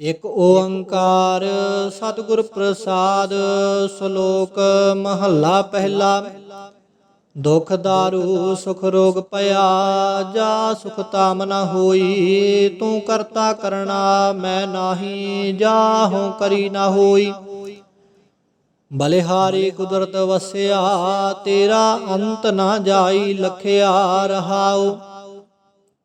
ਇਕ ਓੰਕਾਰ ਸਤਿਗੁਰ ਪ੍ਰਸਾਦ ਸ਼ਲੋਕ ਮਹੱਲਾ ਪਹਿਲਾ। ਦੁਖ ਦਾਰੂ, ਸੁਖ ਰੋਗ ਪਿਆ, ਜਾ ਸੁਖ ਤਾਮ ਨ ਹੋਈ, ਤੂੰ ਕਰਤਾ ਕਰਣਾ, ਮੈਂ ਨਾਹੀ, ਜਾਹੂ ਕਰੀ ਨ ਹੋਈ। ਬਲਿਹਾਰੀ ਕੁਦਰਤ ਵਸਿਆ, ਤੇਰਾ ਅੰਤ ਨਾ ਜਾਈ, ਲਖਿਆ ਰਹਾਉ।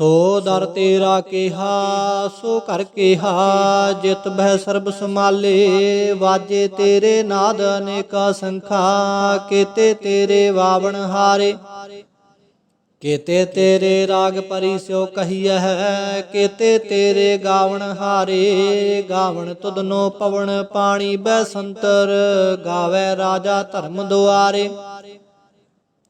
ਸੋ ਦਰ ਤੇਰਾ ਕਿਹਾ, ਸੋ ਕਰ ਕਿਹਾ, ਜਿਤ ਬਹਿ ਸਰਬ ਸਮਾਲੇ ਵਾਜੇ ਤੇਰੇ ਨਾਦ ਅਨੇਕਾ ਸੰਖਾ, ਕੀਤੇ ਤੇਰੇ ਵਾਵਣ ਹਾਰੇ। ਕੀਤੇ ਤੇਰੇ ਰਾਗ ਪਰੀ ਸਿਓ ਕਹੀਐ ਕੀਤੇ ਤੇਰੇ ਗਾਵਣ ਹਾਰੇ। ਗਾਵਣ ਤੁਧਨੋ ਪਵਨ ਪਾਣੀ ਬੈ ਸੰਤਰ, ਗਾਵੇ ਰਾਜਾ ਧਰਮ ਦੁਆਰੇ।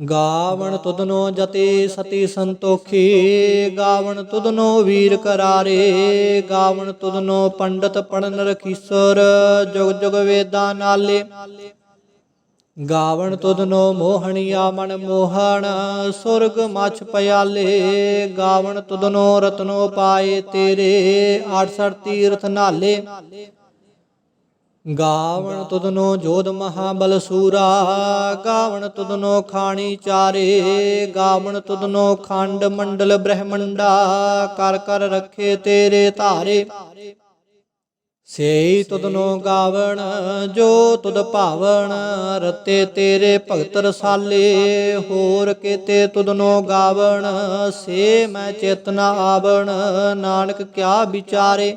ਗਾਵਣ ਤੁਧਨੋ ਜਤੇ ਸਤੀ ਸੰਤੋਖੀ, ਗਾਵਣ ਤੁਧਨੋ ਵੀਰ ਕਰਾਰੇ, ਗਾਵਣ ਤੁਧਨੋ ਪੰਡਤ ਪੜਨ ਰਖੀਸਰ ਜੁਗ ਜੁਗ ਵੇਦਾਂ ਨਾਲੇ। ਗਾਵਣ ਤੁਧਨੋ ਮੋਹਣੀਆ ਮਨ ਮੋਹਣ, ਸੁਰਗ ਮਛ ਪਿਆਲੇ, ਗਾਵਣ ਤੁਧਨੋ ਰਤਨੋ ਪਾਏ ਤੇਰੇ 68 ਤੀਰਥ ਨਾਲੇ। ਗਾਵਣ ਤੁਧਨੋ ਜੋਧ ਮਹਾਬਲ ਸੂਰਾ, ਗਾਵਣ ਤੁਧਨੋ ਖਾਣੀ ਚਾਰੇ, ਗਾਵਣ ਤੁਧਨੋ ਖੰਡ ਮੰਡਲ ਬ੍ਰਹਮੰਡਾ, ਕਰ ਕਰ ਰੱਖੇ ਤੇਰੇ ਧਾਰੇ। ਸੇਈ ਤੁਧਨੋ ਗਾਵਣ, ਜੋ ਤੁਧ ਭਾਵਣ, ਰਤੇ ਤੇਰੇ ਭਗਤ ਰਸਾਲੇ, ਹੋਰ ਕੀਤੇ ਤੁਧਨੋ ਗਾਵਣ, ਸੇ ਮੈਂ ਚੇਤਨਾ ਆਵਣ, ਨਾਨਕ ਕਿਆ ਵਿਚਾਰੇ।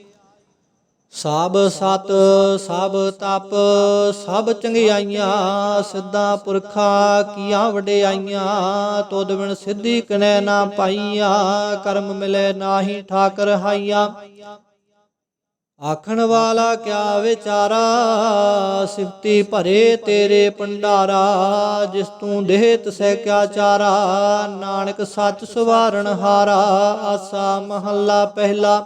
ਸਭ ਸਤ, ਸਭ ਤਪ, ਸਭ ਚੰਗਿਆਈਆਂ, ਸਿੱਧਾ ਪੁਰਖਾ ਕੀਆਂ ਵਡਿਆਈਆਂ ਤੋਦ ਬਿਨ ਸਿੱਧੀ ਕਨੈ ਨਾ ਪਾਈਆਂ, ਕਰਮ ਮਿਲੇ ਨਾਹੀ ਠਾਕਰ ਹਾਈਆਂ। ਆਖਣ ਵਾਲਾ ਕਿਆ ਵਿਚਾਰਾ, ਸਿਫਤੀ ਭਰੇ ਤੇਰੇ ਭੰਡਾਰਾ, ਜਿਸ ਤੂੰ ਦੇਹ ਤਸੈ ਕਿਆ ਚਾਰਾ, ਨਾਨਕ ਸੱਚ ਸੁਵਾਰਣ ਹਾਰਾ, ਆਸਾ ਮਹੱਲਾ ਪਹਿਲਾ।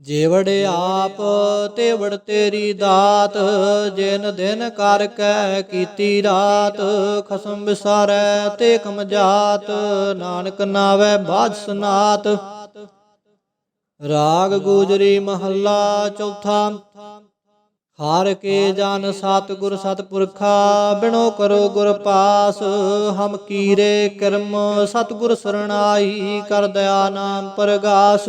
ਜੇਵੜ ਆਪ ਤੇਵੜ ਤੇਰੀ ਦਾਤ, ਜਿਨ ਦਿਨ ਕਰ ਕੈ ਕੀਤੀ ਰਾਤ, ਖਸਮ ਵਿਸਾਰੈ ਤੇ ਕਮ ਜਾਤ, ਨਾਨਕ ਨਾਵੇ ਬਾਜ ਸਨਾਤ। ਰਾਗ ਗੂਜਰੀ ਮਹੱਲਾ ਚੌਥਾ, ਹਾਰ ਕੇ ਜਨ ਸਤਿਗੁਰ ਸਤਿਪੁਰਖਾ, ਬਿਨੋ ਕਰੋ ਗੁਰ ਪਾਸ, ਹਮ ਕੀਰੇ ਕਰਮ ਸਤਿਗੁਰ ਸਰਣਾਈ, ਕਰ ਦਇਆ ਨਾਮ ਪ੍ਰਗਾਸ।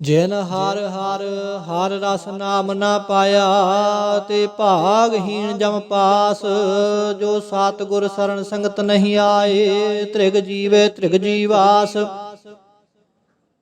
ਜਿਨ ਹਰ ਹਰ ਹਰ ਰਸ ਨਾਮ ਨਾ ਪਾਇਆ ਤੇ ਭਾਗਹੀਣ ਜਮ ਪਾਸ, ਜੋ ਸਤਿਗੁਰ ਸਰਣ ਸੰਗਤ ਨਹੀਂ ਆਏ, ਤ੍ਰਿਗ ਜੀਵੇ ਤ੍ਰਿਗ ਜੀਵਾਸ।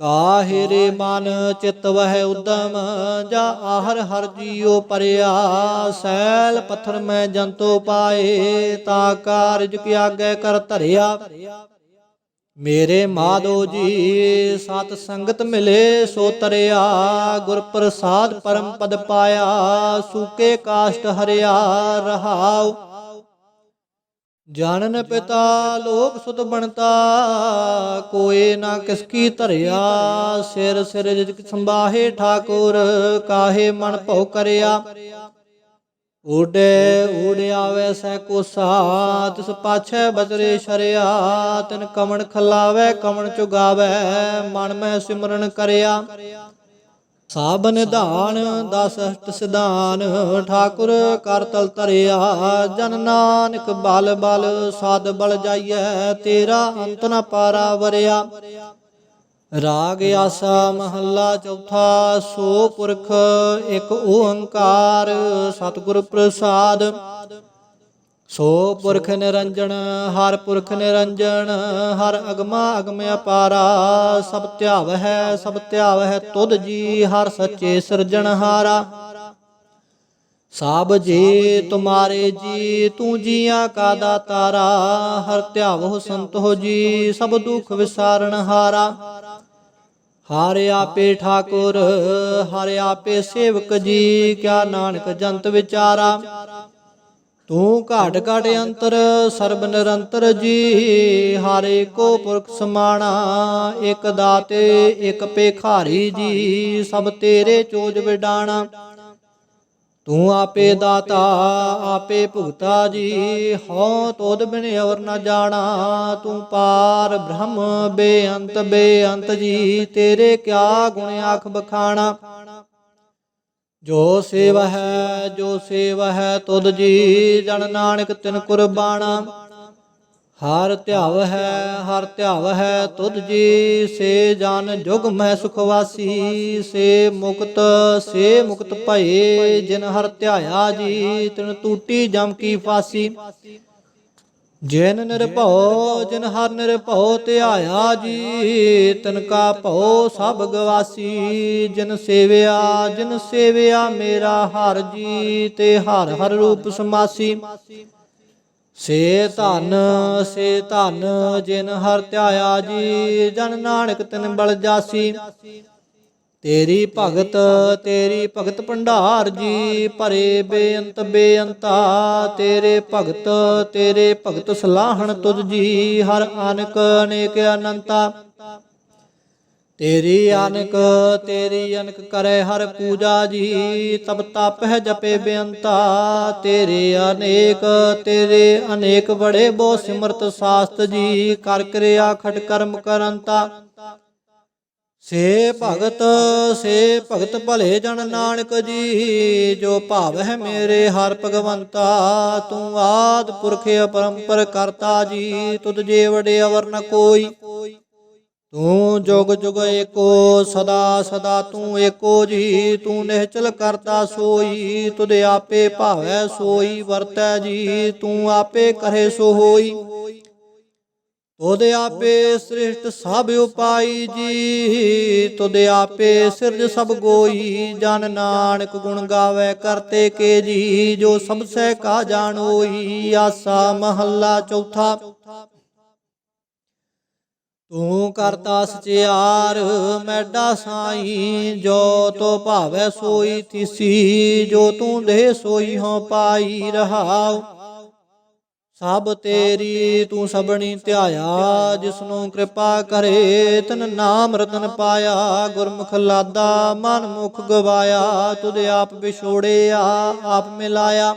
ਕਾਹੇ ਰੇ ਮਨ ਚਿਤ ਵਹਿ ਉਦਮ ਜਾ ਆਹਰ ਹਰ ਜੀਉ ਪਰਿਆ। ਸੈਲ ਪੱਥਰ ਮੈਂ ਜੰਤੋ ਪਾਏ ਤਾ ਕਾਰਜ ਕੀ ਆਗੇ ਕਰ ਧਰਿਆ। ਮੇਰੇ ਮਾਧੋ ਜੀ ਸਤ ਸੰਗਤ ਮਿਲੇ ਸੋ ਤਰਿਆ ਗੁਰ ਪ੍ਰਸਾਦ ਪਰਮ ਪਦ ਪਾਇਆ ਸੂਕੇ ਕਾਸ਼ਟ ਹਰਿਆ। ਰਹਾਉ ਜਾਣਨ ਪਿਤਾ, ਲੋਕ ਸੁਤ ਬਣਤਾ, ਕੋਏ ਨਾ ਕਿਸ ਕੀ ਧਰਿਆ, ਸਿਰ ਸਿਰ ਜਿਤ ਸੰਭਾਹੇ ਠਾਕੁਰ, ਕਾਹੇ ਮਨ ਭਉ ਕਰਿਆ। ਊਡੇ ਊੜ ਆਵੇ ਸੈ ਕੋਸਾ ਤਿਸ ਪਾਛੈ ਬਜਰੇ ਸ਼ਰਿਆ, ਤਿਨ ਕਮਣ ਖਲਾਵੇ, ਕਮਣ ਚੁਗਾਵੇ, ਮਨ ਮੈਂ ਸਿਮਰਨ ਕਰਿਆ। ਸਾਬ ਨਿਧਾਨ ਦਸ ਅਸ਼ਟ ਸਿਧਾਨ, ਠਾਕੁਰ ਕਰ ਤਲ ਤਰਿਆ ਜਨ ਨਾਨਕ ਬਲ ਬਲ ਸਾਧ ਬਲ ਜਾਈਐ, ਤੇਰਾ ਅੰਤ ਨ ਪਾਰਾ ਵਰਿਆ। ਰਾਗ ਆਸਾ ਮਹੱਲਾ ਚੌਥਾ, ਸੋ ਪੁਰਖ ਇੱਕ ਓੰਕਾਰ, ਸਤਿਗੁਰ ਪ੍ਰਸਾਦ। ਸੋ ਪੁਰਖ ਨਿਰੰਜਨ ਹਰ ਪੁਰਖ ਨਿਰੰਜਨ ਹਰ ਅਗਮਾ ਅਗਮ ਅਪਾਰਾ, ਸਭ ਧਿਆਵ ਹੈ ਸਭ ਧਿਆਵ ਹੈ ਤੁਧ ਜੀ, ਹਰ ਸੱਚੇ ਸਿਰਜਣਹਾਰਾ ਸਾਬ ਜੀ, ਤੁਮਾਰੇ ਜੀ, ਤੂੰ ਜੀਆਂ ਕਾ ਦਾਤਾਰਾ, ਹਰ ਧਿਆਵੋ ਸੰਤੋ ਜੀ, ਸਭ ਦੁਖ ਵਿਸਾਰਨ ਹਾਰਾ। ਹਰ ਆਪੇ ਠਾਕੁਰ, ਹਰ ਆਪੇ ਸੇਵਕ ਜੀ, ਕਿਆ ਨਾਨਕ ਜੰਤ ਵਿਚਾਰਾ। ਤੂੰ ਘਾਟ ਘਾਟ ਅੰਤਰ, ਸਰਬ ਨਿਰੰਤਰ ਜੀ, ਹਾਰੇ ਕੋ ਪੁਰਖ ਸਮਾਣਾ, ਇਕ ਦਾਤੇ, ਇਕ ਪੇਖਾਰੀ ਜੀ, ਸਭ ਤੇਰੇ ਚੋਜ ਵਿਡਾਣਾ। ਤੂੰ ਆਪੇ ਦਾਤਾ, ਆਪੇ ਭੁਗਤਾ ਜੀ, ਹਉ ਤੋਦ ਬਿਨ ਔਰ ਨਾ ਜਾਣਾ। ਤੂੰ ਪਾਰ ਬ੍ਰਹਮ, ਬੇਅੰਤ ਬੇਅੰਤ ਜੀ, ਤੇਰੇ ਕਿਆ ਗੁਣ ਆਖ ਬਖਾਣਾ। ਜੋ ਸੇਵ ਹੈ, ਜੋ ਸੇਵ ਹੈ, ਤੁਧ ਜੀ ਜਨ ਨਾਨਕ ਤਿਨ ਕੁਰਬਾਨਾ। ਹਰ ਧਿਆਵ ਹੈ, ਹਰ ਧਿਆਵ ਹੈ, ਤੁਧ ਜੀ, ਸੇ ਜਨ ਜੁਗ ਮਹਿ ਸੁਖਵਾਸੀ, ਸੇ ਮੁਕਤ ਸੇ ਮੁਕਤ ਭਏ, ਜਿਨ ਹਰ ਧਿਆਇਆ ਜੀ, ਤਿਨ ਟੂਟੀ ਜਮ ਕੀ ਫਾਸੀ। ਜਿਨ ਨਿਰਭਉ ਜਿਨ ਹਰ ਨਿਰਭਉ ਧਿਆਇਆ ਜੀ, ਤਿਨ ਕਾ ਭਉ ਸਭ ਗਵਾਸੀ, ਜਿਨ ਸੇਵਿਆ ਜਿਨ ਸੇਵਿਆ ਮੇਰਾ ਹਰ ਜੀ, ਤੇ ਹਰ ਹਰ ਰੂਪ ਸਮਾਸੀ। ਸੇ ਧਨ ਸੇ ਧਨ, ਜਿਨ ਹਰ ਧਿਆਇਆ ਜੀ, ਜਨ ਨਾਨਕ ਤਿਨ ਬਲ ਜਾਸੀ। ਤੇਰੀ ਭਗਤ ਤੇਰੀ ਭਗਤ ਭੰਡਾਰ ਜੀ ਭਰੇ ਬੇਅੰਤ ਬੇਅੰਤਾ। ਤੇਰੇ ਭਗਤ ਤੇਰੇ ਭਗਤ ਸਲਾਹਣ ਤੁਧ ਜੀ, ਹਰ ਅਨਕ ਅਨੇਕ ਅਨੰਤਾ। ਤੇਰੀ ਅਨਕ ਤੇਰੀ ਅਨਕ ਕਰੇ ਹਰ ਪੂਜਾ ਜੀ, ਤਬ ਤਪ ਹੈ ਜਪੇ ਬੇਅੰਤਾ। ਤੇਰੇ ਅਨੇਕ ਤੇਰੇ ਅਨੇਕ ਬੜੇ ਬੋ ਸਿਮਰਤ ਸਾਸਤ ਜੀ, ਕਰ ਕਿਰਿਆ ਖਟ ਕਰਮ ਕਰੰਤਾ। ਸੇ ਭਗਤ ਸੇ ਭਗਤ ਭਲੇ ਜਨ ਨਾਨਕ ਜੀ, ਜੋ ਭਾਵ ਹੈ ਮੇਰੇ ਹਰ ਭਗਵੰਤਾ, ਤੂੰ ਆਦ ਪੁਰਖ ਅਪਰੰਪਰ ਕਰਤਾ ਜੀ, ਤੁਧ ਜੇ ਵਡੇ ਅਵਰ ਨ ਕੋਈ। ਤੂੰ ਜੁਗ ਜੁਗ ਏਕੋ, ਸਦਾ ਸਦਾ ਤੂੰ ਏਕੋ ਜੀ, ਤੂੰ ਨਿਹਚਲ ਕਰਤਾ ਸੋਈ, ਤੁਧ ਆਪੇ ਭਾਵੈ ਸੋਈ, ਵਰਤੈ ਜੀ, ਤੂੰ ਆਪੇ ਕਰੇ ਸੋ ਹੋਈ। ਤੁਧ ਆਪੇ ਸ੍ਰਿਸ਼ਟ ਸਭ ਉਪਾਈ ਜੀ, ਤੁਧ ਆਪੇ ਸਿਰਜ ਸਭ ਗੋਈ। ਜਨ ਨਾਨਕ ਗੁਣ ਗਾਵੇ ਕਰਤੇ ਕੇ ਜੀ, ਜੋ ਸਭ ਸਹਿ ਕਾ ਜਾਣੋਈ ਆਸਾ ਮਹੱਲਾ ਚੌਥਾ। ਤੂੰ ਕਰਤਾ ਸਚਿਆਰ, ਮੈਡਾ ਸਾਈ। ਜੋ ਤੋ ਭਾਵੈ ਸੋਈ ਤਿਸੀ, ਜੋ ਤੂੰ ਦੇ ਸੋਈ ਹੋ ਪਾਈ ਰਹਾਉ। ਸਭ ਤੇਰੀ ਤੂੰ ਸਭਣੀ ਧਿਆਇਆ, ਜਿਸਨੂੰ ਕਿਰਪਾ ਕਰੇ, ਤਨ ਨਾਮ ਰਤਨ ਪਾਇਆ, ਗੁਰਮੁਖ ਲਾਦਾ ਮਨ ਮੁਖ ਗਵਾਇਆ, ਤੁਧ ਆਪ ਵਿਛੋੜਿਆ, ਆਪ ਮਿਲਾਇਆ।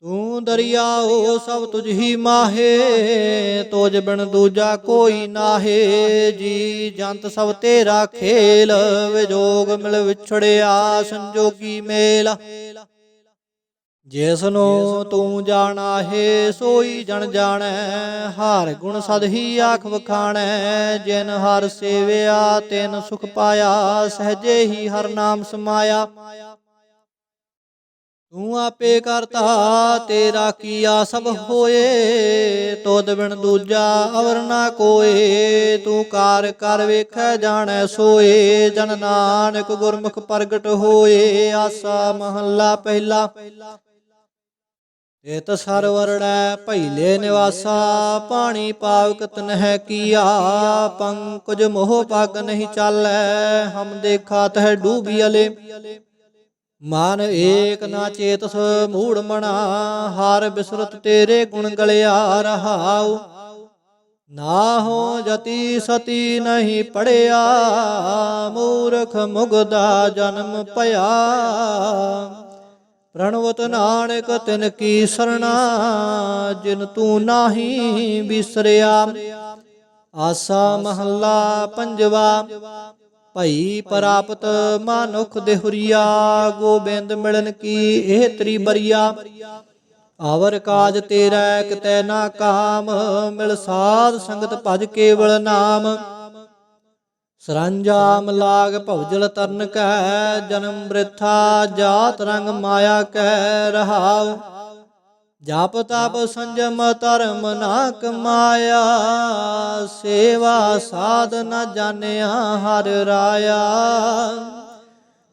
ਤੂੰ ਦਰਿਆਓ, ਸਭ ਤੁਝ ਹੀ ਮਾਹੇ, ਤੋਜ ਬਿਨ ਦੂਜਾ ਕੋਈ ਨਾਹੇ, ਜੀ ਜੰਤ ਸਭ ਤੇਰਾ ਖੇਲ, ਵਿਜੋਗ ਮਿਲ ਵਿਛੜਿਆ, ਸੰਜੋਗੀ ਮੇਲ। ਜਿਸ ਨੂੰ ਤੂੰ ਜਾਣਾ ਹੈ, ਸੋਈ ਜਣ ਜਾਣੈ। ਹਰ ਗੁਣ ਸਦ ਹੀ ਆਖ ਵਖਾਣੈ। ਜਿਨ ਹਰ ਸੇਵਿਆ, ਤਿਨ ਸੁਖ ਪਾਇਆ। ਸਹਜੇ ਹੀ ਹਰ ਨਾਮ ਸਮਾਇਆ। ਤੂੰ ਆਪੇ ਕਰਤਾ, ਤੇਰਾ ਕੀਆ ਸਭ ਹੋਏ। ਤੋਦ ਬਿਨ ਦੂਜਾ ਅਵਰ ਨਾ ਕੋਏ। ਤੂੰ ਕਾਰ ਕਰ ਵੇਖੈ, ਜਾਣੈ, ਸੋਏ। ਜਨ ਨਾਨਕ ਗੁਰਮੁਖ ਪ੍ਰਗਟ ਹੋਏ। ਆਸਾ ਮਹੱਲਾ ਪਹਿਲਾ। ਇਤ ਸਰਵਰੜੈ ਭੈਲੇ ਨਿਵਾਸਾ, ਪਾਣੀ ਪਾਵਕ ਤਨਹਿ ਕੀਆ। ਪੰਕਜ ਮੋਹ ਪਗ ਨਹੀਂ ਚਾਲੈ, ਹਮ ਦੇਖਾ ਤਹ ਡੂਬੀਲੇ ਮਨ ਏਕ ਨਾ ਚੇਤਸ ਮੂੜ ਮਣਾ, ਹਾਰ ਬਿਸਰਤ ਤੇਰੇ ਗੁਣ ਗਲਿਆ ਰਹਾਉ। ਨਾ ਹੋ ਜਤੀ ਸਤੀ ਨਹੀਂ ਪੜਿਆ, ਮੂਰਖ ਮੁਗਦਾ ਜਨਮ ਭਇਆ। ਪ੍ਰਣਵਤ ਨਾਨਕ ਤਿਨ ਕੀ ਸਰਣਾ, ਜਿਨ ਤੂੰ ਨਾਹੀ ਬਿਸਰਿਆ। ਆਸਾ ਮਹੱਲਾ ਪੰਜਵਾ, ਭਈ ਪ੍ਰਾਪਤ ਮਾਨੁਖ ਦੇਹੁਰੀਆ, ਗੋਬਿੰਦ ਮਿਲਨ ਕੀ ਇਹ ਤਰੀ ਬਰੀਆ ਆਵਰ ਕਾਜ ਤੇਰਾ ਕਿਤੈ ਨਾ ਕਾਮ, ਮਿਲ ਸਾਧ ਸੰਗਤ ਭਜ ਕੇਵਲ ਨਾਮ। ਸਰੰਜਾਮ ਲਾਗ ਭਵਜਲ ਤਰਨ ਕੈ, ਜਨਮ ਬ੍ਰਿਥਾ ਜਾਤ ਰੰਗ ਮਾਇਆ ਕੈ ਰਹਾਉ। ਜਪ ਤਪ ਸੰਜਮ ਧਰਮ ਨਾ ਕਮਾਇਆ, ਸੇਵਾ ਸਾਧ ਨ ਜਾਣਿਆ ਹਰ ਰਾਇਆ।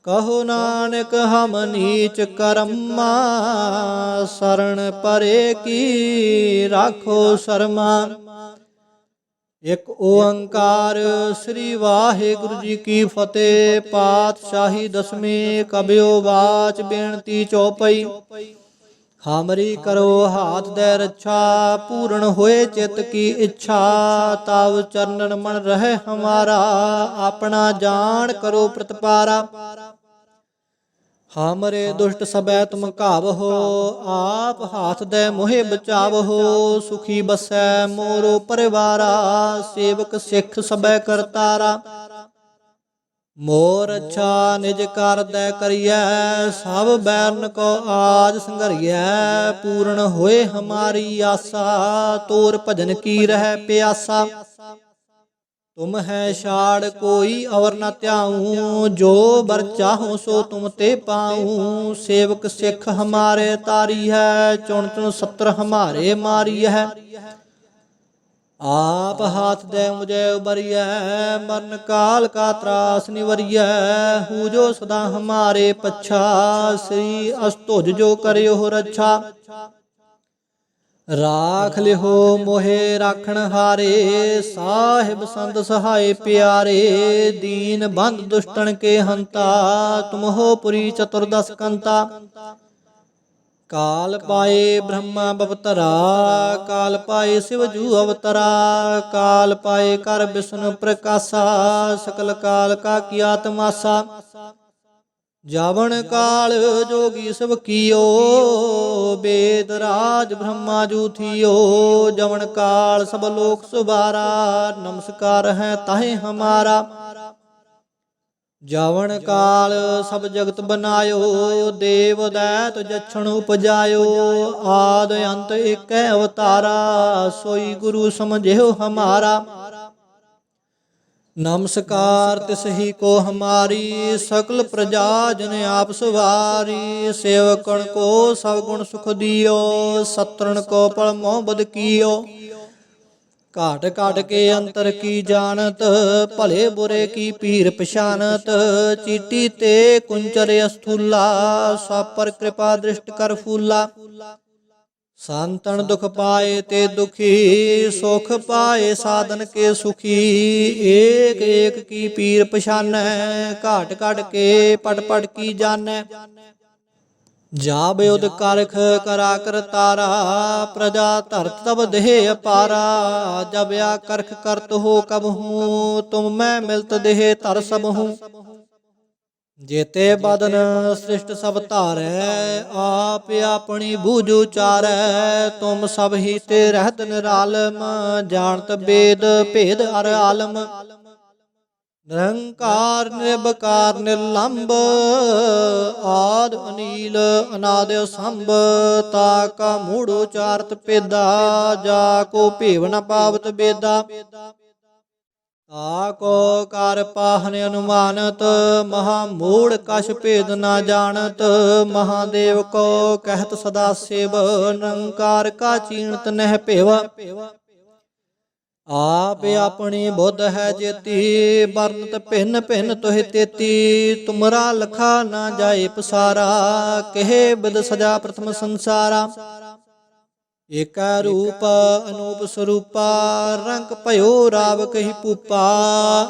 ਕਹੋ ਨਾਨਕ ਹਮ ਨੀਚ ਕਰਮਾ ਸਰਣ ਪਰੇ ਕੀ ਰਾਖੋ ਸ਼ਰਮਾ। ਇੱਕ ਓੰਕਾਰ ਸ੍ਰੀ ਵਾਹਿਗੁਰੂ ਜੀ ਕੀ ਫਤਿਹ, ਪਾਤਸ਼ਾਹੀ ਦਸਵੀਂ ਕਬਿਓ ਬਾਚ ਬੇਨਤੀ ਚੌਪਈ। ਹਾਮਰੀ ਕਰੋ ਹਾਥ ਦੇ ਰੱਛਾ, ਪੂਰਨ ਹੋਏ ਚਿਤ ਕੀ ਇੱਛਾ, ਤਵ ਚਰਨਨ ਮਨ ਰਹਿ ਹਮਾਰਾ, ਆਪਣਾ ਜਾਣ ਕਰੋ ਪ੍ਰਤਪਾਰਾ। ਹਾਮਰੇ ਦੁਸ਼ਟ ਸਬੈ ਤੁਮ ਘਾਵਹੋ ਆਪ ਹਾਥ ਦੇ ਮੋਹਿ ਬਚਾਵਹੋ, ਸੁਖੀ ਬਸੈ ਮੋਰੋ ਪਰਿਵਾਰਾ, ਸੇਵਕ ਸਿੱਖ ਸਬੈ ਕਰਤਾਰਾ। ਮੋਰ ਅੱਛਾ ਨਿਜ ਕਰਦੈ ਕਰੀਐ, ਸਭ ਬੈਰਨ ਕੋ ਆਜ ਸੰਘਰੀਐ, ਪੂਰਨ ਹੋਏ ਹਮਾਰੀ ਆਸਾ, ਤੋਰ ਭਜਨ ਕੀ ਰਹਿ ਪਿਆਸਾ। ਤੁਮ ਹੈ ਛਾੜ ਕੋਈ ਅਵਰ ਨਾ ਧਿਆਉ, ਜੋ ਬਰ ਚਾਹੋ ਸੋ ਤੁਮ ਤੇ ਪਾਉ। ਸੇਵਕ ਸਿੱਖ ਹਮਾਰੇ ਤਾਰੀ ਹੈ, ਚੁਣ ਚੁਣ ਸੱਤਰ ਹਮਾਰੇ ਮਾਰੀ ਹੈ। ਆਪ ਹਾਥ ਦੇ ਮੁਝੇ ਉਬਰੀਐ ਮਰਨ ਕਾਲ ਕਾ ਤਰਾਸ ਨਿਵਰੀਐ। ਹੂ ਜੋ ਸਦਾ ਹਮਾਰੇ ਪਛਾ, ਸ੍ਰੀ ਅਸਤੁਜ ਜੋ ਕਰਿਓ ਰੱਛਾ। ਰਾਖ ਲਿਹੋ ਮੋਹਿ ਰਾਖਣ ਹਾਰੇ, ਸਾਹਿਬ ਸੰਤ ਸਹਾਏ ਪਿਆਰੇ, ਦੀਨ ਬੰਦ ਦੁਸ਼ਟਣ ਕੇ ਹੰਤਾ, ਤੁਮਹੋ ਪੁਰੀ ਚਤੁਰਦਸ ਕੰਤਾ। ਕਾਲ ਪਾਏ ਬ੍ਰਹਮਾ ਬਵਤਰਾ, ਕਾਲ ਪਾਏ ਸਿਵ ਜੂ ਅਵਤਰਾ, ਕਾਲ ਪਾਏ ਕਰ ਵਿਸ਼ਨ ਪ੍ਰਕਾਸ਼ਾ, ਸਕਲ ਕਾਲ ਕਾ ਕੀਆ ਤਮਾਸਾ ਜਾਵਣ ਕਾਲ ਜੋਗੀ ਸਭ ਕੀਓ, ਬੇਦ ਰਾਜ ਬ੍ਰਹਮਾ ਜੂ ਜਵਣ ਕਾਲ ਸਭ ਲੋਕ ਸੁਬਾਰਾ, ਨਮਸਕਾਰ ਹੈ ਤਾਹੇ ਹਮਾਰਾ। ਜਾਵਣ ਕਾਲ ਸਭ ਜਗਤ ਬਨਾਇਓ, ਦੇਵ ਦੈਤ ਜਛਣ ਉਪਜਾਇਓ। ਆਦ ਅੰਤ ਏਕੈ ਅਵਤਾਰਾ, ਸੋਈ ਗੁਰੂ ਸਮਝਿਓ ਹਮਾਰਾ। ਨਮਸਕਾਰ ਤਿਸਹੀ ਕੋ ਹਮਾਰੀ ਸਕਲ ਪ੍ਰਜਾ ਜਨ ਆਪ ਸਵਾਰੀ, ਸੇਵਕਣ ਕੋ ਸਭ ਗੁਣ ਸੁਖ ਦਿਓ, ਸਤਰਣ ਕੋ ਪਲ ਮੋਹ ਬਦ ਕੀਓ। ਘਾਟ ਘਾਟ ਕੇ ਅੰਤਰ ਕੀ ਜਾਣਤ, ਭਲੇ ਬੁਰੇ ਕੀ ਪੀਰ ਪਛਾਨਤ, ਚੀਟੀ ਤੇ ਕੁੰਚਰ ਅਸਥੂਲਾ, ਸਾਪਰ ਕਿਰਪਾ ਦ੍ਰਿਸ਼ਟ ਕਰ ਫੂਲਾ। ਸੰਤਨ ਦੁਖ ਪਾਏ ਤੇ ਦੁਖੀ, ਸੁਖ ਪਾਏ ਸਾਧਨ ਕੇ ਸੁਖੀ। ਏਕ ਏਕ ਕੀ ਪੀਰ ਪਛਾਨੈ, ਘਾਟ ਘਾਟ ਕੇ ਪਟ ਪਟ ਕੀ ਜਾਣੈ। ਜਾਬ ਉਦ ਕਰਖ ਕਰਾ ਕਰ ਤਾਰਾ, ਪ੍ਰਜਾ ਧਰਤ ਤਬ ਦੇਹ ਅਪਾਰਾ ਜਬ ਆ ਕਰਖ ਕਰਤ ਹੋ ਕਬ ਹੂੰ, ਤੁਮ ਮੈਂ ਮਿਲਤ ਦੇਹ ਧਰ ਸਭ ਹੂੰ। ਜੇਤੇ ਬਦਨ ਸ੍ਰਿਸ਼ਟ ਸਭ ਧਾਰੈ, ਆਪ ਆਪਣੀ ਬੂਝ ਉਚਾਰੈ, ਤੁਮ ਸਭ ਹੀ ਤੇ ਰਹਿਤ ਨਿਰਾਲਮ ਜਾਣਤ ਬੇਦ ਭੇਦ ਅਰ ਆਲਮ। ਨਿਰੰਕਾਰ ਨਿਰਭਕਾਰ ਨਿਰਲੰਭ ਆਦ ਅਨੀਲ, ਅਨਾਦ ਸੰਭ ਤਾ ਕਾ ਮੂੜ ਉਚਾਰਤ ਪੇਦਾ ਜਾ ਕੋ ਭੇਵ ਨ ਪਾਵਤ ਬੇਦਾ। ਤਾ ਕੋ ਕਰ ਪਾਹਨ ਅਨੁਮਾਨਤ, ਮਹਾ ਮੂੜ ਕਛ ਭੇਦ ਨਾ ਜਾਣਤ, ਮਹਾਦੇਵ ਕੋ ਕਹਿਤ ਸਦਾ ਸੇਵ, ਨਿਰੰਕਾਰ ਕਾ ਚੀਣਤ ਨਹਿ ਭੇਵ। ਆਪ ਆਪਣੀ ਬੁੱਧ ਹੈ ਜੇਤੀ, ਵਰਨਤ ਭਿੰਨ ਭਿੰਨ ਤੋਹਿ ਤੇਤੀ, ਤੁਮਰਾ ਲਖਾ ਨਾ ਜਾਏ ਪਸਾਰਾ, ਕਹੇ ਬਿਦ ਸਜਾ ਪ੍ਰਥਮ ਸੰਸਾਰਾ। ਏਕਾ ਰੂਪ ਅਨੂਪ ਸਰੂਪਾ, ਰੰਗ ਭਇਓ ਰਾਵ ਕਹੀ ਪੂਪਾ,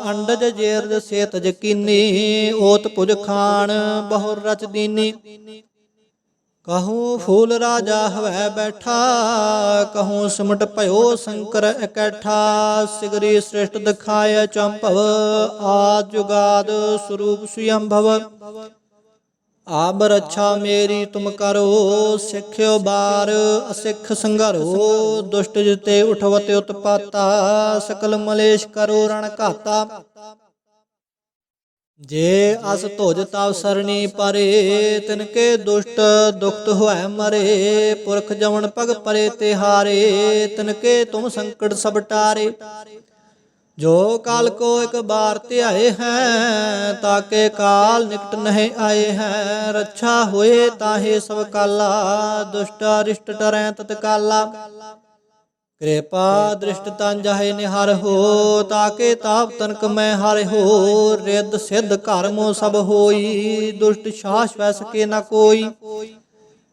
ਅੰਡਜ ਜੇਰਜ ਸੇਤ ਜਕੀਨੀ ਓਤ ਪੁਜ ਖਾਨ ਬਹੁ ਰਚ ਦੀਨੀ। ਕਹੂੰ ਫੂਲ ਰਾਜਾ ਹਵੈ ਬੈਠਾ, ਕਹੂੰ ਸਿਮਟ ਭਇਓ ਸ਼ੰਕਰ ਇਕੱਠਾ, ਸਿਗਰੀ ਸ੍ਰਿਸ਼ਟ ਦਿਖਾਇ ਚੰਭਵ ਆਦ ਜੁਗਾਦ ਸਰੂਪ ਸੁਯੰਭਵ। ਆਬ ਰੱਛਾ ਮੇਰੀ ਤੁਮ ਕਰੋ, ਸਿੱਖਿਓ ਬਾਰ, ਅਸਿੱਖ ਸੰਘਰੋ, ਦੁਸ਼ਟ ਜਿਤੇ ਉਠਵਤ ਉਤਪਾਤਾ, ਸਕਲ ਮਲੇਸ਼ ਕਰੋ ਰਣ ਘਾਤਾ। ਜੇ ਅਸ ਧੁਜ ਤਵ ਸਰਣੀ ਪਰੇ, ਤਿਨਕੇ ਦੁਸ਼ਟ ਦੁਖਤ ਹੋਇ ਮਰੇ, ਪੁਰਖ ਜਮਨ ਪਗ ਪਰੇ ਤੇ ਤਿਹਾਰੇ ਤਿਨਕੇ ਤੁਮ ਸੰਕਟ ਸਭ ਟਾਰੇ। ਜੋ ਕਾਲ ਕੋ ਇੱਕ ਬਾਰ ਧਿਆਏ ਹੈ, ਤਾਕੇ ਕਾਲ ਨਿਕਟ ਨਹੀਂ ਆਏ ਹੈ। ਰੱਛਾ ਹੋਏ ਤਾਹੇ ਸਭ ਕਾਲਾ, ਦੁਸ਼ਟ ਰਿਸ਼ਟ ਟਰੈ ਤਤ ਕਾਲਾ। ਕਿਰਪਾ ਦ੍ਰਿਸ਼ਟ ਤਨ ਜਾਹੇ ਨਿਹਰ ਹੋ, ਤਾਕੇ ਤਾਪ ਤਨਕ ਮੈਂ ਹਰ ਹੋ। ਰਿੱਧ ਸਿੱਧ ਕਰਮੋ ਸਭ ਹੋਈ, ਦੁਸ਼ਟ ਸ਼ਾਸ ਵੈ ਸਕੇ ਨਾ ਕੋਈ।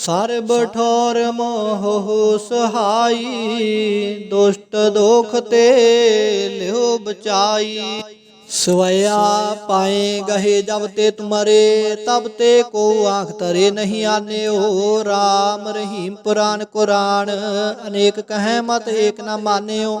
ਸਰਬ ਠੋਰ ਮੋਹ ਸਹਾਈ, ਦੁਸ਼ਟ ਦੋਖ ਤੇ ਲਿਓ ਬਚਾਈ। ਸਵਇਆ ਪਾਏ ਗਹੇ ਜਬ ਤੇ ਤੁਮਰੇ, ਤਬ ਤੇ ਕੋ ਆਖ ਤਰੇ ਨਹੀਂ ਆਨਿਓ। RAM ਰਹੀਮ ਪੁਰਾਨ ਕੁਰਾਨ, ਅਨੇਕ ਕਹੈ ਮਤ ਏਕ ਨਾ ਮਾਨਿਓ।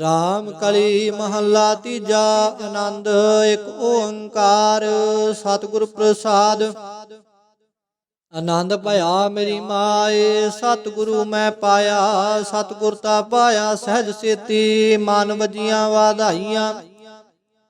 ਰਾਮ ਕਲੀ ਮਹੱਲਾ ਤੀਜਾ ਆਨੰਦ, ਇੱਕ ਓੰਕਾਰ, ਸਤਿਗੁਰ ਪ੍ਰਸਾਦ। ਆਨੰਦ ਭਇਆ ਮੇਰੀ ਮਾਏ, ਸਤਿਗੁਰੂ ਮੈਂ ਪਾਇਆ, ਸਤਿਗੁਰ ਤਾ ਪਾਇਆ, ਸਹਿਜ ਸੇਤੀ, ਮਨ ਵਜੀਆਂ ਵਾਧਾਈਆਂ।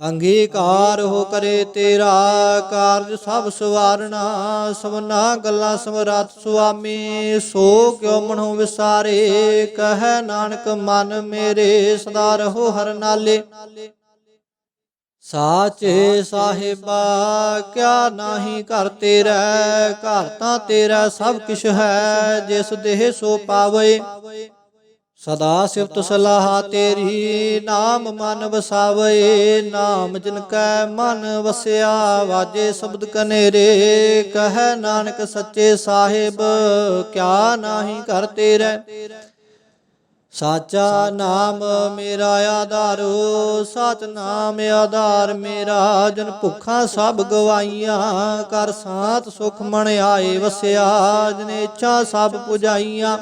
ਅੰਗੀਕਾਰ ਹੋ ਕਰੇ ਤੇਰਾ ਕਾਰਜ ਸਭ ਸਵਾਰਣਾ ਸਵਨਾ ਗੱਲਾਂ ਸਮਰਤ ਸੁਆਮੀ, ਸੋ ਕਿਉ ਮਨੋ ਵਿਸਾਰੇ, ਕਹੈ ਨਾਨਕ ਮਨ ਮੇਰੇ, ਸਦਾ ਰਹੋ ਹਰ ਨਾਲੇ। ਸਾਚੇ ਸਾਹਿਬਾ, ਕਿਆ ਨਾਹੀ ਘਰ ਤੇਰਾ, ਘਰ ਤਾਂ ਤੇਰਾ ਸਭ ਕਿਛ ਹੈ, ਜਿਸ ਦੇਹ ਸੋ ਪਾਵੇ। ਸਦਾ ਸਿਫਤ ਸਲਾਹ ਤੇਰੀ, ਨਾਮ ਮਨ ਵਸਾਵੇ, ਨਾਮ ਜਿਨ ਕੈ ਮਨ ਵਸਿਆ, ਵਾਜੇ ਸ਼ਬਦ ਕਨੇਰੇ, ਕਹੈ ਨਾਨਕ ਸੱਚੇ ਸਾਹਿਬ, ਕਿਆ ਨਾਹੀ ਘਰ ਤੇਰਾ। ਸਾਚਾ ਨਾਮ ਮੇਰਾ ਆਧਾਰੋ, ਸਚ ਨਾਮ ਆਧਾਰ ਮੇਰਾ, ਜਨ ਭੁੱਖਾਂ ਸਭ ਗਵਾਈਆਂ ਕਰ ਸਾਤ ਸੁਖ ਮਣ ਆਏ ਵਸਿਆ, ਜਨ ਇੱਛਾ ਸਭ ਪੁਜਾਈਆਂ।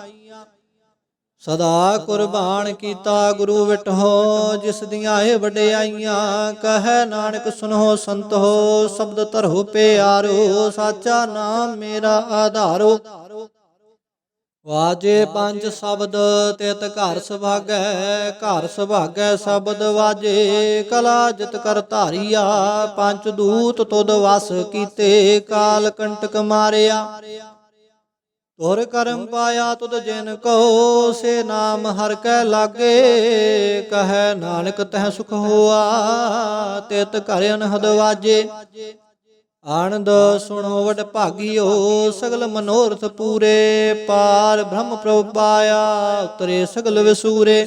ਸਦਾ ਕੁਰਬਾਨ ਕੀਤਾ ਗੁਰੂ ਵਿਟਹੋ, ਜਿਸ ਦੀਆਂ ਇਹ ਵਡਿਆਈਆਂ, ਕਹੈ ਨਾਨਕ ਸੁਨੋ ਸੰਤੋ, ਸ਼ਬਦ ਧਰੋ ਪਿਆਰੋ, ਸਾਚਾ ਨਾਮ ਮੇਰਾ ਆਧਾਰੋ। ਵਾਜੇ ਪੰਜ ਸ਼ਬਦ, ਤਿਤ ਘਰ ਸੁਭਾਗੈ ਘਰ ਸੁਭਾਗੈ ਸ਼ਬਦ ਵਾਜੇ, ਕਲਾ ਜਿਤ ਕਰ ਧਾਰੀਆ, ਪੰਜ ਦੂਤ ਤੁਧ ਵਸ ਕੀਤੇ, ਕਾਲ ਕੰਟਕ ਮਾਰਿਆ। ਤੁਰ ਕਰਮ ਪਾਇਆ ਤੁਧ ਜਿਨ ਕੋ, ਸੇ ਨਾਮ ਹਰ ਕੈ ਲਾਗੇ। ਕਹੈ ਨਾਨਕ ਤਹਿ ਸੁਖ ਹੋਆ, ਤਿਤ ਘਰ ਅਨਹਦ ਵਾਜੇ। ਆਨੰਦ ਸੁਣੋ ਵਡ ਭਾਗਿਓ, ਸਗਲ ਮਨੋਰਥ ਪੂਰੇ। ਪਾਰ ਬ੍ਰਹਮ ਪ੍ਰਭ ਪਾਇਆ, ਉਤਰੇ ਸਗਲ ਵਿਸੂਰੇ।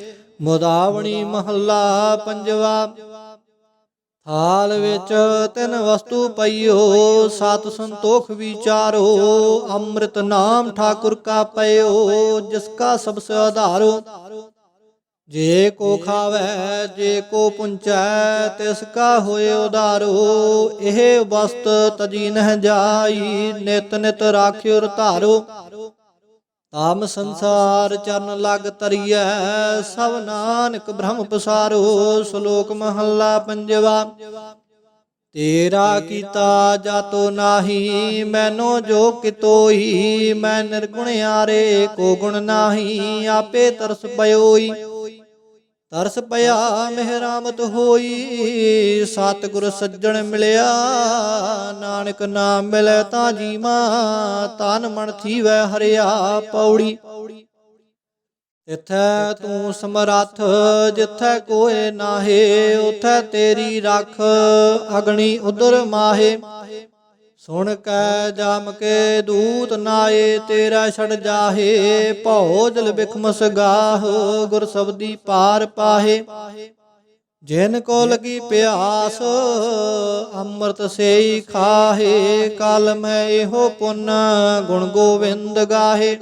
ਮੁਦਾਵਣੀ ਮਹੱਲਾ ਪੰਜਵਾ। ਥਾਲ ਵਿੱਚ ਤਿੰਨ ਵਸਤੂ ਪਈਓ, ਸਤ ਸੰਤੋਖ ਵਿਚਾਰੋ, ਅੰਮ੍ਰਿਤ ਨਾਮ ਠਾਕੁਰ ਕਾ ਪਇਓ, ਜਿਸ ਕਾ ਸਭ ਸੇ ਆਧਾਰੋ। ਜੇ ਕੋ ਖਾਵੇ, ਜੇ ਕੋ ਪੁੰਚੈ, ਤਿਸ ਕਾ ਹੋਏ ਉਦਾਰੋ। ਇਹ ਵਸਤ ਤਜੀ ਨਹਿ ਜਾਈ, ਨਿਤ ਨਿਤ ਰਾਖਿਓ ਧਾਰੋ ਤਾਮ ਸੰਸਾਰ ਚਰਨ ਲਗ ਤਰੀਐ ਸਭ ਨਾਨਕ ਬ੍ਰਹਮ ਪਸਾਰੋ, ਸ਼ਲੋਕ ਮਹੱਲਾ ਪੰਜਵਾ। ਤੇਰਾ ਕੀਤਾ ਜਾਤੋ ਨਾਹੀ, ਮੈਨੋ ਜੋ ਕਿਤੋਈ, ਮੈਂ ਨਿਰਗੁਣ ਆਰੇ ਕੋ ਗੁਣ ਨਾਹੀ, ਆਪੇ ਤਰਸ ਪਇਓਈ ਤਰਸ ਪਿਆ, ਮਿਹਰਾਮਤ ਹੋਈ, ਸਤਿਗੁਰ ਸੱਜਣ ਮਿਲਿਆ, ਨਾਨਕ ਨਾਮ ਮਿਲੇ ਤਾਂ ਜੀਵਾ ਤਨ ਮਨ ਥੀਵੈ ਹਰਿਆ ਪੌੜੀ। ਇਥੈ ਤੂੰ ਸਮਰੱਥ, ਜਿਥੈ ਕੋਏ ਨਾਹੇ, ਉਥੈ ਤੇਰੀ ਰੱਖ, ਅਗਣੀ ਉਦਰ ਮਾਹੇ। ਸੁਣ ਕੈ ਜਾਮ ਕੇ ਦੂਤ ਨਾਏ, ਤੇਰਾ ਛੜ ਜਾਹੇ, ਭਉ ਜਲ ਬਿਖਮਸ ਗਾਹ, ਗੁਰ ਸਬਦੀ ਪਾਰ ਪਾਹੇ। ਜਿਨ ਕੋ ਲਗੀ ਪਿਆਸ, ਅੰਮ੍ਰਿਤ ਸੇਈ ਖਾਹੇ, ਕਲ ਮੈਂ ਇਹੋ ਪੁੰਨ, ਗੁਣ ਗੋਵਿੰਦ ਗਾਹੇ।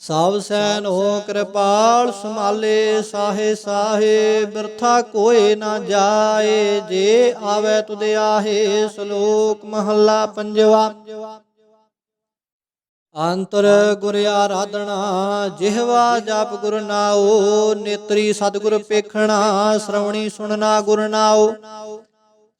ਸਭ ਸੈਨ ਹੋ ਕਿਰਪਾਲ ਸੰਭਾਲੇ, ਸਾਹੇ ਸਾਹੇ, ਬਿਰਥਾ ਕੋਏ ਨਾ ਜਾਏ, ਜੇ ਆਵੇ ਤੁਧ ਆਹੇ, ਸ਼ਲੋਕ ਮਹੱਲਾ ਪੰਜਵਾ। ਅੰਤਰ ਗੁਰ ਆਰਾਧਨਾ, ਜਿਹਵਾ ਜਪ ਗੁਰ ਨਾਉ, ਨੇਤਰੀ ਸਤਿਗੁਰ ਪੇਖਣਾ, ਸ਼ਰਵਣੀ ਸੁਣਨਾ ਗੁਰ ਨਾਉ।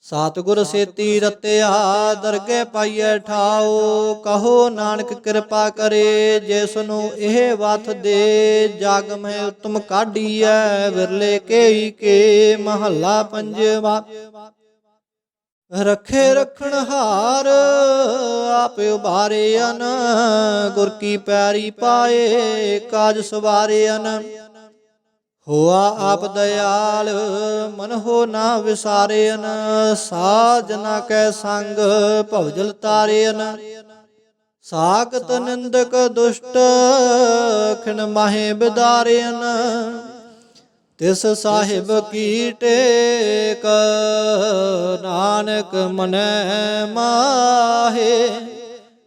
ਸਤਿਗੁਰ ਸੇਤੀ ਰਤਿਆ ਦਰਗੇ ਪਾਈਐ ਠਾਓ ਕਹੋ ਨਾਨਕ ਕਿਰਪਾ ਕਰੇ ਜਿਸ ਨੂੰ ਇਹ ਵਥ ਦੇ, ਜਗ ਮੈਂ ਉਤਮ ਕਾਢੀਐ। ਵਿਰਲੇ ਕੇਈ ਕੇ ਮਹੱਲਾ ਪੰਜਵਾ। ਰੱਖੇ ਰਖਣ ਹਾਰ, ਆਪ ਉਬਾਰਿਆਨ ਗੁਰ ਕੀ ਪੈਰੀ ਪਾਏ, ਕਾਜ ਸਵਾਰੇ ਸਵਾਰਿਆਨ ਹੋਆ ਆਪ ਦਇਆਲ, ਮਨ ਹੋ ਨਾ ਵਿਸਾਰਿਆਨ ਸਾਜਨਾ ਕੈ ਸੰਗ ਭਵਜਲ ਤਾਰਿਆਨ ਸਾਖਤ ਨਿੰਦਕ ਦੁਸ਼ਟ ਖਿਨ ਮਾਹੇ ਬਿਦਾਰਿਆਨ ਤਿਸ ਸਾਹਿਬ ਕੀ ਟੇਕ ਨਾਨਕ ਮਨੈ ਮਾਹੇ।